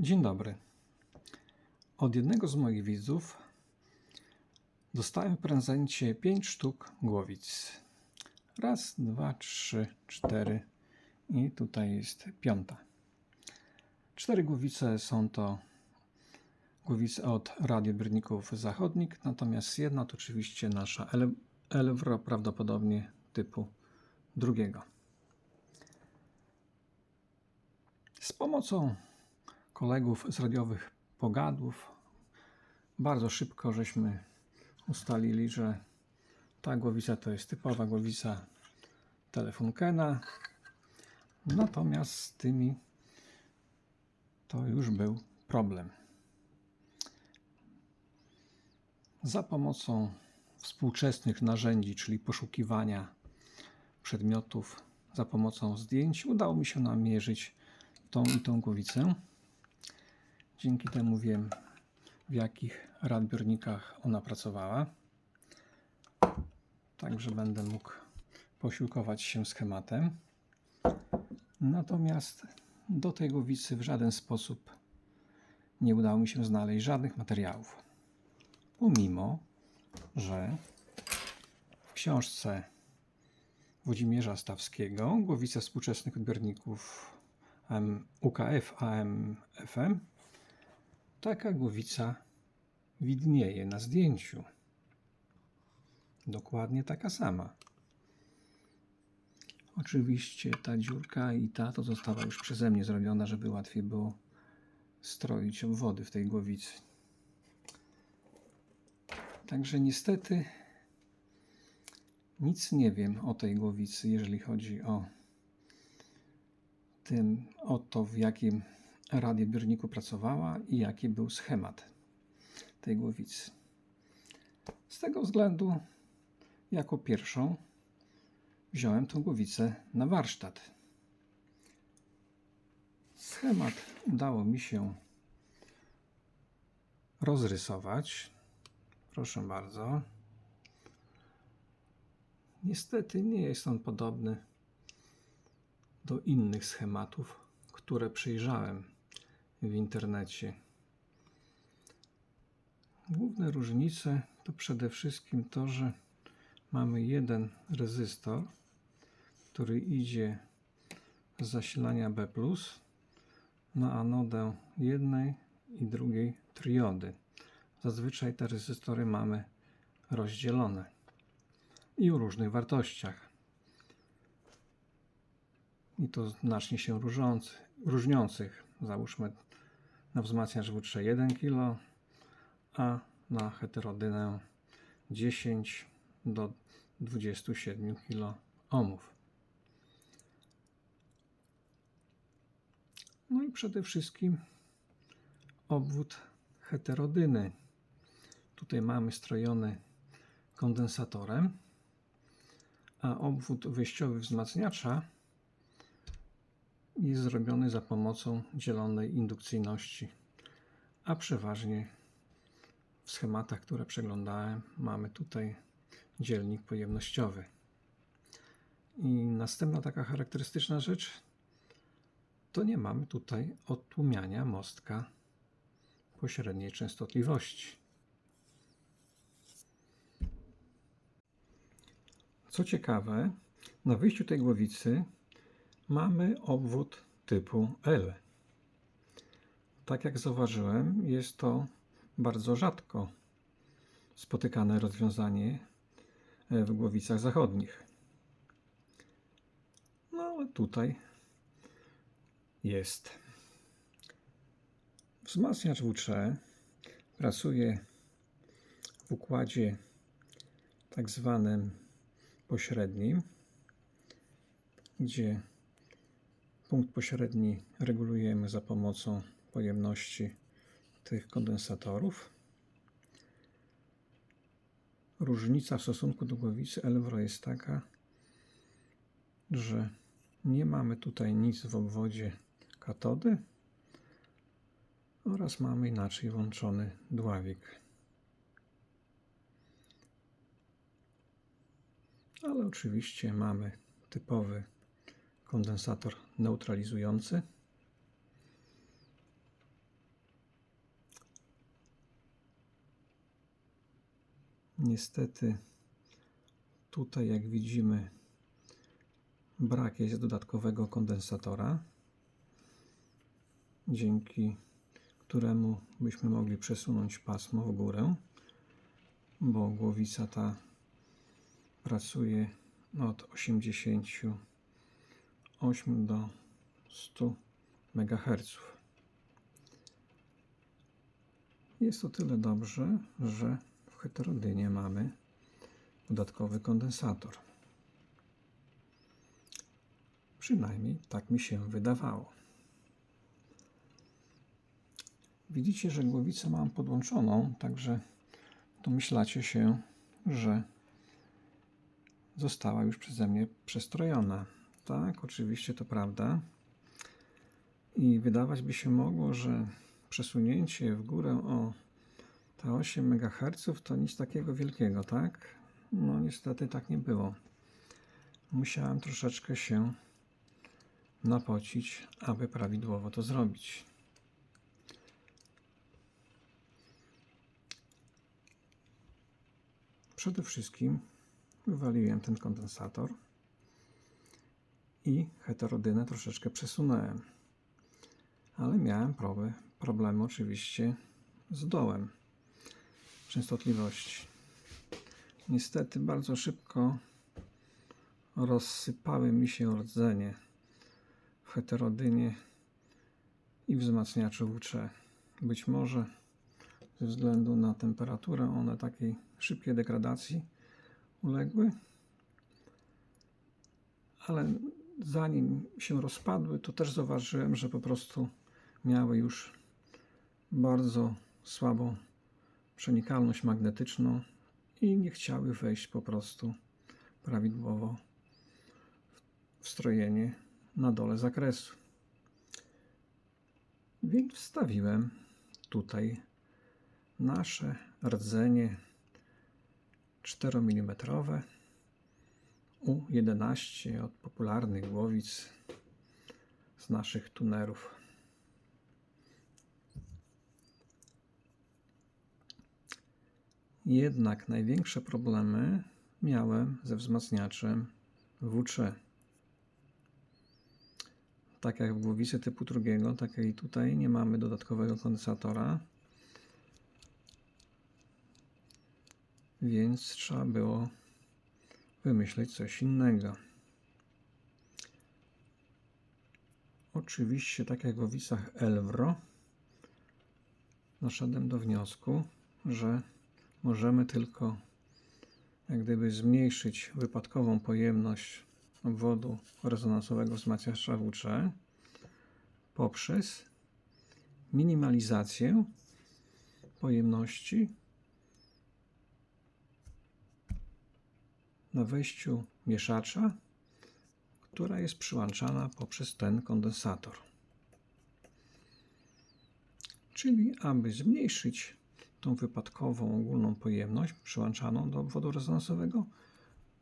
Dzień dobry. Od jednego z moich widzów dostałem w prezencie 5 sztuk głowic. Raz, dwa, trzy, cztery i tutaj jest piąta. Cztery głowice są to głowice od radiobiorników zachodnik, natomiast jedna to oczywiście nasza Elwro, prawdopodobnie typu drugiego. Z pomocą kolegów z radiowych pogadów bardzo szybko żeśmy ustalili, że ta głowica to jest typowa głowica Telefunkena. Natomiast z tymi to już był problem. Za pomocą współczesnych narzędzi, czyli poszukiwania przedmiotów za pomocą zdjęć, udało mi się namierzyć tą i tą głowicę. Dzięki temu wiem, w jakich radbiornikach ona pracowała. Także będę mógł posiłkować się schematem. Natomiast do tej głowicy w żaden sposób nie udało mi się znaleźć żadnych materiałów. Pomimo, że w książce Włodzimierza Stawskiego Głowice współczesnych odbiorników AM, UKF AM-FM taka głowica widnieje na zdjęciu. Dokładnie taka sama. Oczywiście ta dziurka i ta to została już przeze mnie zrobiona, żeby łatwiej było stroić obwody w tej głowicy. Także niestety nic nie wiem o tej głowicy, jeżeli chodzi o tym, o to w jakim radiobiorniku pracowała i jaki był schemat tej głowicy. Z tego względu, jako pierwszą, wziąłem tą głowicę na warsztat. Schemat udało mi się rozrysować. Proszę bardzo. Niestety nie jest on podobny do innych schematów, które przyjrzałem w internecie. Główne różnice to przede wszystkim to, że mamy jeden rezystor, który idzie z zasilania B na anodę jednej i drugiej triody. Zazwyczaj te rezystory mamy rozdzielone i o różnych wartościach. I to znacznie się różniący, różniących. Załóżmy na wzmacniacz W3 1 kg, a na heterodynę 10 do 27 kg ohmów. No i przede wszystkim obwód heterodyny. Tutaj mamy strojony kondensatorem, a obwód wyjściowy wzmacniacza jest zrobiony za pomocą dzielonej indukcyjności, a przeważnie w schematach, które przeglądałem, mamy tutaj dzielnik pojemnościowy. I następna taka charakterystyczna rzecz to nie mamy tutaj odtłumiania mostka pośredniej częstotliwości. Co ciekawe, na wyjściu tej głowicy mamy obwód typu L. Tak jak zauważyłem, jest to bardzo rzadko spotykane rozwiązanie w głowicach zachodnich. No ale tutaj jest. Wzmacniacz W3 pracuje w układzie tak zwanym pośrednim, gdzie punkt pośredni regulujemy za pomocą pojemności tych kondensatorów. Różnica w stosunku do głowicy Elvro jest taka, że nie mamy tutaj nic w obwodzie katody oraz mamy inaczej włączony dławik. Ale oczywiście mamy typowy kondensator neutralizujący. Niestety tutaj jak widzimy brak jest dodatkowego kondensatora, dzięki któremu byśmy mogli przesunąć pasmo w górę, bo głowica ta pracuje od 80 88 do 100 MHz. Jest to tyle dobrze, że w heterodynie mamy dodatkowy kondensator. Przynajmniej tak mi się wydawało. Widzicie, że głowicę mam podłączoną, także domyślacie się, że została już przeze mnie przestrojona. Tak, oczywiście to prawda. I wydawać by się mogło, że przesunięcie w górę o te 8 MHz to nic takiego wielkiego, tak? No niestety tak nie było. Musiałem troszeczkę się napocić, aby prawidłowo to zrobić. Przede wszystkim wywaliłem ten kondensator i heterodynę troszeczkę przesunąłem. Ale miałem problemy, problemy oczywiście z dołem częstotliwości. Niestety bardzo szybko rozsypały mi się rdzenie w heterodynie i wzmacniaczu WC. Być może ze względu na temperaturę one takiej szybkiej degradacji uległy, ale zanim się rozpadły, to też zauważyłem, że po prostu miały już bardzo słabą przenikalność magnetyczną i nie chciały wejść po prostu prawidłowo w strojenie na dole zakresu. Więc wstawiłem tutaj nasze rdzenie 4 mm U11 od popularnych głowic z naszych tunerów. Jednak największe problemy miałem ze wzmacniaczem WC. Tak jak w głowicy typu drugiego, tak i tutaj nie mamy dodatkowego kondensatora. Więc trzeba było wymyśleć coś innego. Oczywiście, tak jak w głowicach Elvro, doszedłem do wniosku, że możemy tylko jak gdyby zmniejszyć wypadkową pojemność obwodu rezonansowego wzmacniacza WC poprzez minimalizację pojemności na wejściu mieszacza, która jest przyłączana poprzez ten kondensator. Czyli aby zmniejszyć tą wypadkową ogólną pojemność przyłączaną do obwodu rezonansowego,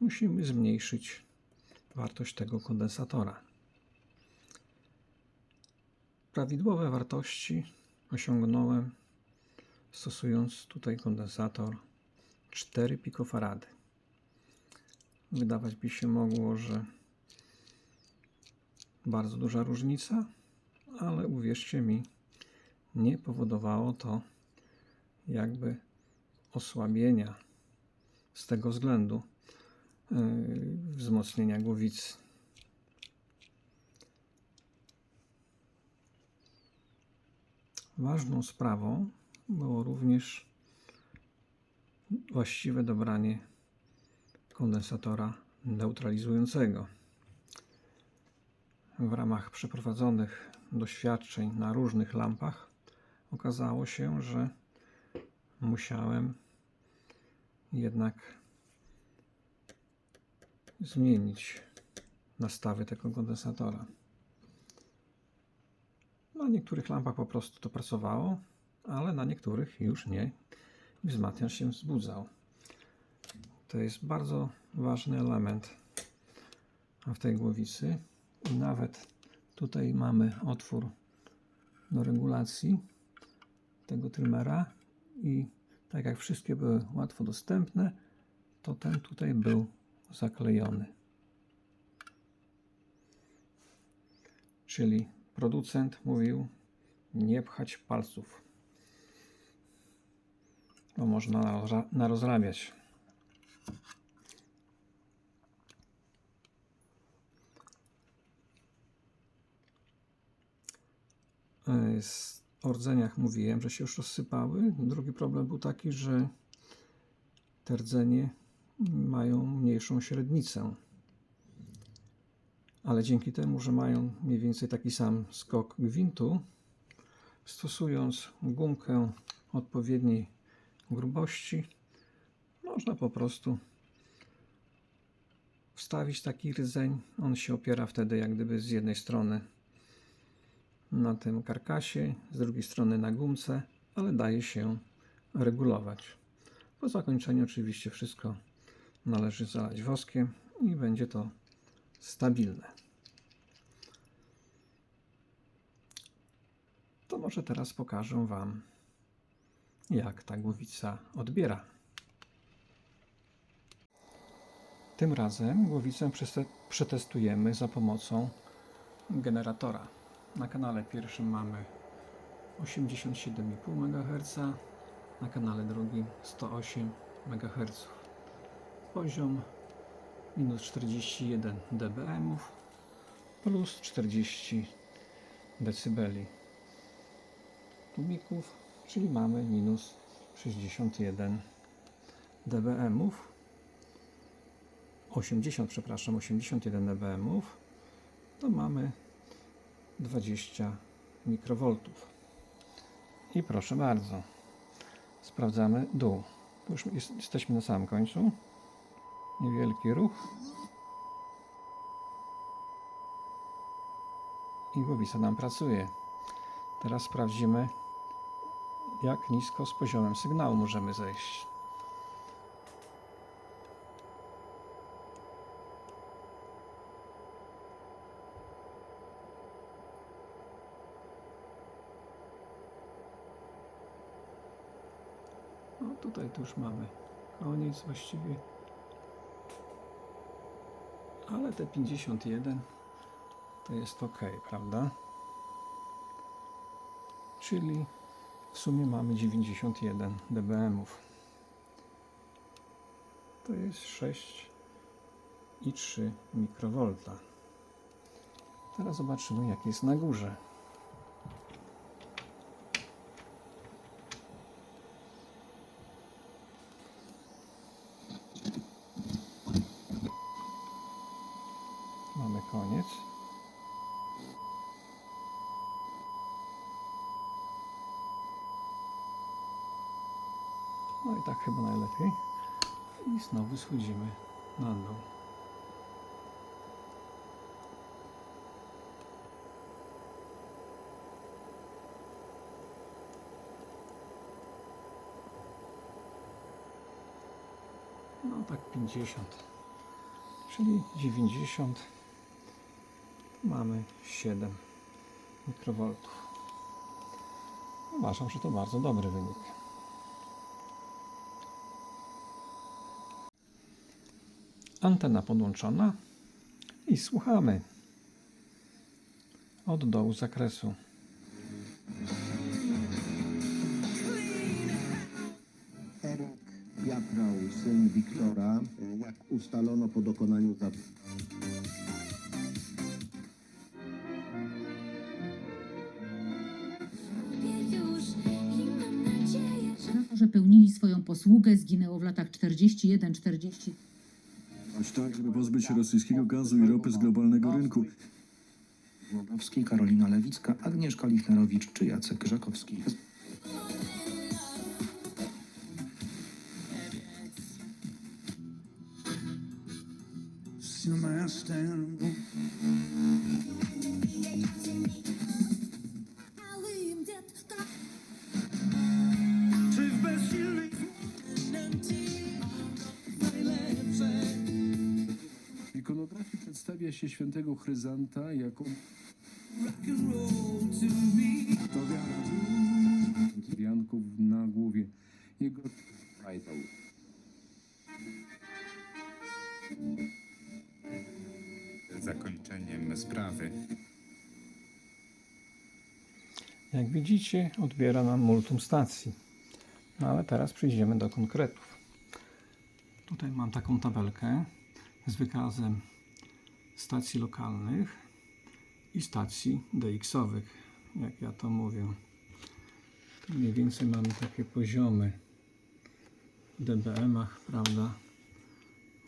musimy zmniejszyć wartość tego kondensatora. Prawidłowe wartości osiągnąłem stosując tutaj kondensator 4 pikofarady. Wydawać by się mogło, że bardzo duża różnica, ale uwierzcie mi, nie powodowało to jakby osłabienia z tego względu yy, wzmocnienia głowicy. Ważną sprawą było również właściwe dobranie kondensatora neutralizującego. W ramach przeprowadzonych doświadczeń na różnych lampach okazało się, że musiałem jednak zmienić nastawy tego kondensatora. Na niektórych lampach po prostu to pracowało, ale na niektórych już nie. Wzmacniacz się wzbudzał. To jest bardzo ważny element w tej głowicy. I nawet tutaj mamy otwór do regulacji tego trymera i tak jak wszystkie były łatwo dostępne, to ten tutaj był zaklejony. Czyli producent mówił nie pchać palców, bo można narozra- narozrabiać. O rdzeniach mówiłem, że się już rozsypały. Drugi problem był taki, że te rdzenie mają mniejszą średnicę. Ale dzięki temu, że mają mniej więcej taki sam skok gwintu, stosując gumkę odpowiedniej grubości, można po prostu wstawić taki rdzeń. On się opiera wtedy jak gdyby z jednej strony na tym karkasie, z drugiej strony na gumce, ale daje się regulować. Po zakończeniu oczywiście wszystko należy zalać woskiem i będzie to stabilne. To może teraz pokażę Wam, jak ta głowica odbiera. Tym razem głowicę przetestujemy za pomocą generatora. Na kanale pierwszym mamy 87,5 MHz, na kanale drugim 108 MHz. Poziom minus 41 dBm plus 40 dB tubików, czyli mamy minus 61 dBm. 80, przepraszam, 81 dBm, to mamy 20 mikrowoltów. I proszę bardzo, sprawdzamy dół. Już jest, jesteśmy na samym końcu. Niewielki ruch. I głowica nam pracuje. Teraz sprawdzimy, jak nisko z poziomem sygnału możemy zejść. To już mamy koniec właściwie. Ale te 51 to jest ok, prawda? Czyli w sumie mamy 91 dBm. To jest 6,3 mikrowolta. Teraz zobaczymy, jak jest na górze. Mamy koniec. No i tak I znowu schodzimy na dół. No tak 50. Czyli 90. Mamy 7 mikrowoltów. Uważam, że to bardzo dobry wynik. Antena podłączona i słuchamy od dołu zakresu. Eryk Wiatrał, syn Wiktora, jak ustalono po dokonaniu za... już i mam nadzieję, że że pełnili swoją posługę, zginęło w latach 41-40. Tak, żeby pozbyć się rosyjskiego gazu i ropy z globalnego rynku. Głogowski, Karolina Lewicka, Agnieszka Lichnerowicz czy Jacek Żakowski. cały przedstawia się świętego Chryzanta jako wianków na głowie. Jego zakończeniem sprawy. Jak widzicie, odbiera nam multum stacji. No ale teraz przejdziemy do konkretów. Tutaj mam taką tabelkę z wykazem stacji lokalnych i stacji DX-owych, jak ja to mówię. Tu mniej więcej mamy takie poziomy w dBm-ach, prawda?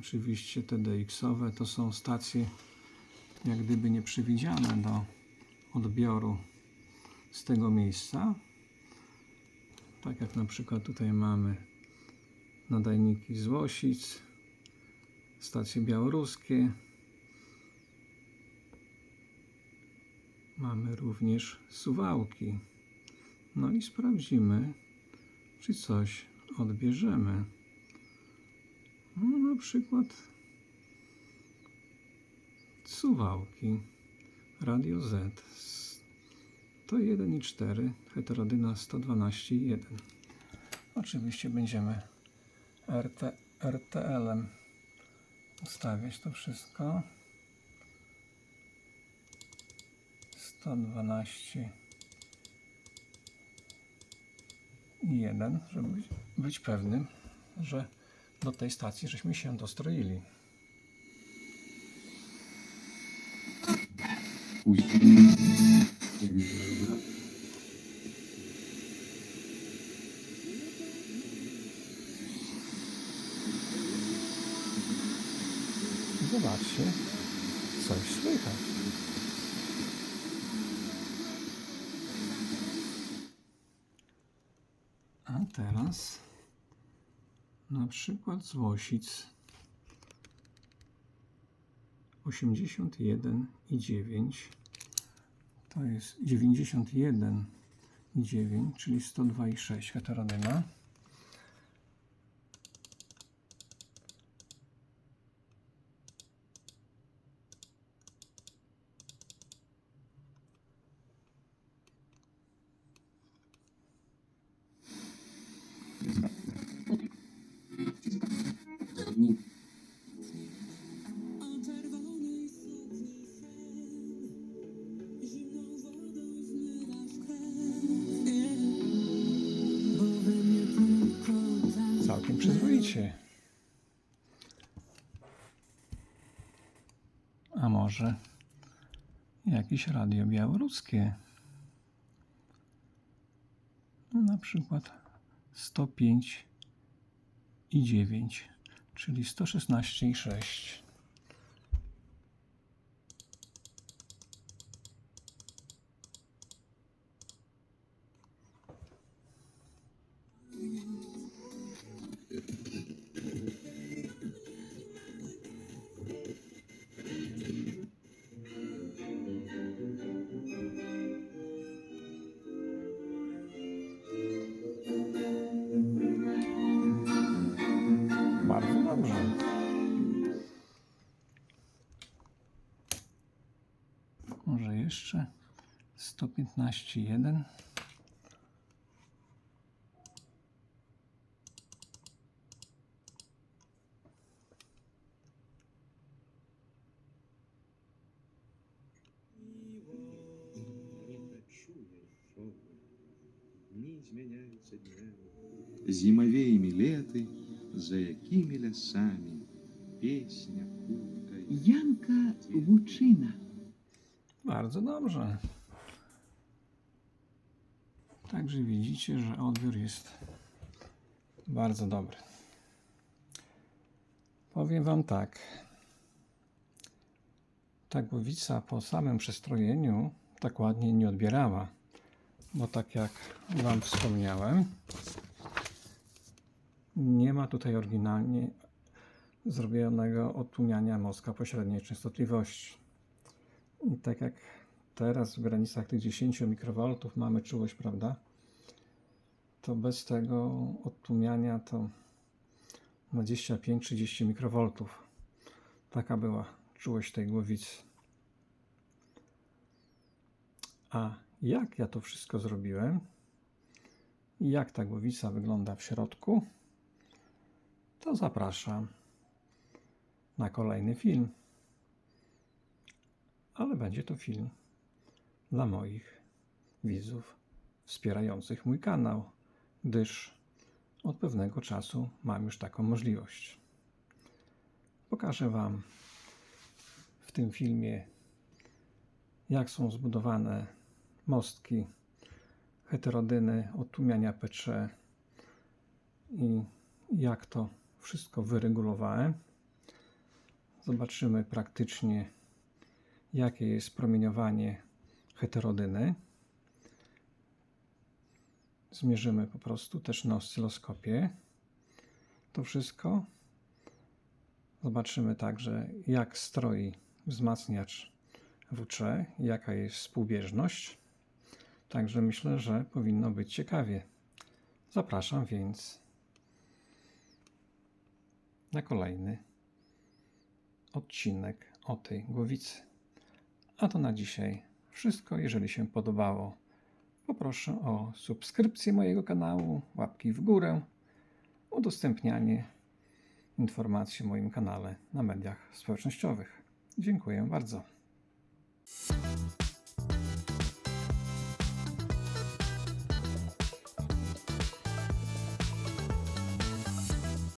Oczywiście te DX-owe to są stacje jak gdyby nieprzewidziane do odbioru z tego miejsca. Tak jak na przykład tutaj mamy nadajniki z Łosic, stacje białoruskie. Mamy również suwałki. No i sprawdzimy, czy coś odbierzemy. No, na przykład suwałki. Radio Z to 1,4, heterodyna 112,1. Oczywiście będziemy RT, RTL-em ustawiać to wszystko. 112 i 1, żeby być, pewnym, że do tej stacji żeśmy się dostroili. Zobaczcie, coś słychać. Teraz na przykład z Łosic 81 i 9 to jest 91 i 9, czyli 102 i jakieś radio białoruskie? No na przykład 105 i 9, czyli 116 i 6. Нормально. Może jeszcze 115.1. Зимовеями леты, за якими лясами песня путає. Янка Лучина. Bardzo dobrze. Także widzicie, że odbiór jest bardzo dobry. Powiem Wam tak. Ta głowica po samym przestrojeniu tak ładnie nie odbierała, bo tak jak Wam wspomniałem, nie ma tutaj oryginalnie zrobionego odtłumiania moska pośredniej częstotliwości. I tak jak teraz w granicach tych 10 mikrowoltów mamy czułość, prawda? To bez tego odtłumiania to 25-30 mikrowoltów. Taka była czułość tej głowicy. A jak ja to wszystko zrobiłem? jak ta głowica wygląda w środku, to zapraszam na kolejny film. Ale będzie to film dla moich widzów wspierających mój kanał, gdyż od pewnego czasu mam już taką możliwość. Pokażę Wam w tym filmie, jak są zbudowane mostki heterodyny odtłumiania P3 i jak to wszystko wyregulowałem. Zobaczymy praktycznie, jakie jest promieniowanie heterodyny. Zmierzymy po prostu też na oscyloskopie to wszystko. Zobaczymy także, jak stroi wzmacniacz WC, jaka jest współbieżność. Także myślę, że powinno być ciekawie. Zapraszam więc na kolejny odcinek o tej głowicy. A to na dzisiaj wszystko. Jeżeli się podobało, poproszę o subskrypcję mojego kanału, łapki w górę, udostępnianie informacji o moim kanale na mediach społecznościowych. Dziękuję bardzo.